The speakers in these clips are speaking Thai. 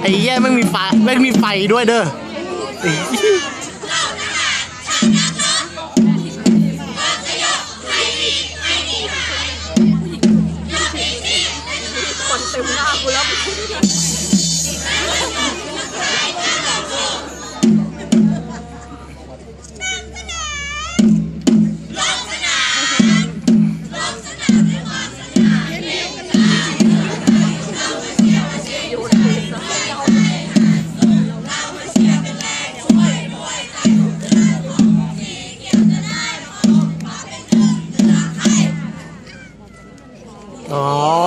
ไอ้แย่ไม่มีไฟไม่มีไฟด้วยเด้อ Oh.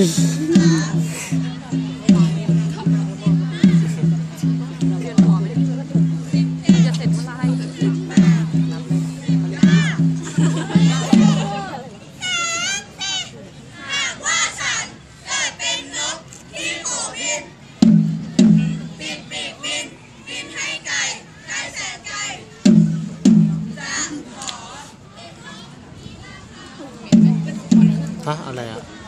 ฮะอะไรอะ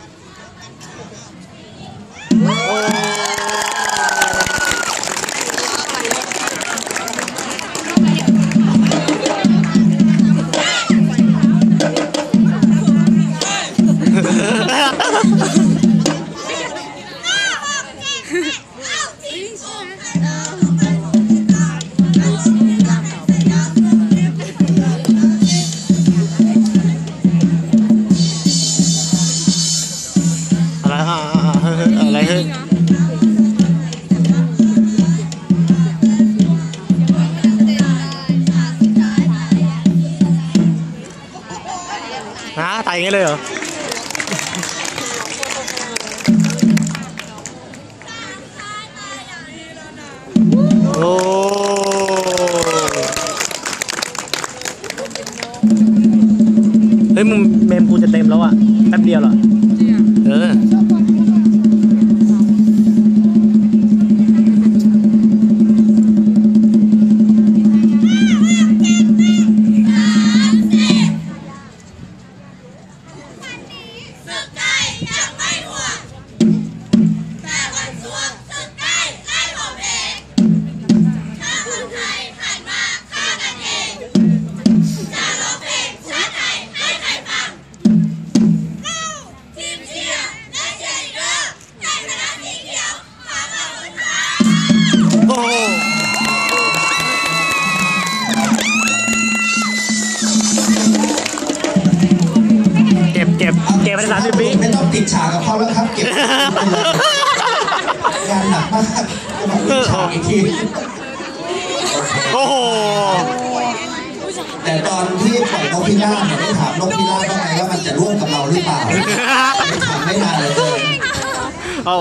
อะไรอะอะเฮ้ยเฮ้ยอะไรเฮ้ยฮะตายอย่างงี้เลยเหรอ เฮ้ยมึงเมมกูจะเต็มแล้วอะแป๊บเดียวเหรอ งานหนักมากจะมาปิดฉากอีกทีโอ้โห แต่ตอนที่ปล่อยนกพิราบเนี่ยได้ถามนกพิราบว่าไงว่ามันจะร่วมกับเราหรือเปล่าไม่ถามไม่นานเลยโอ้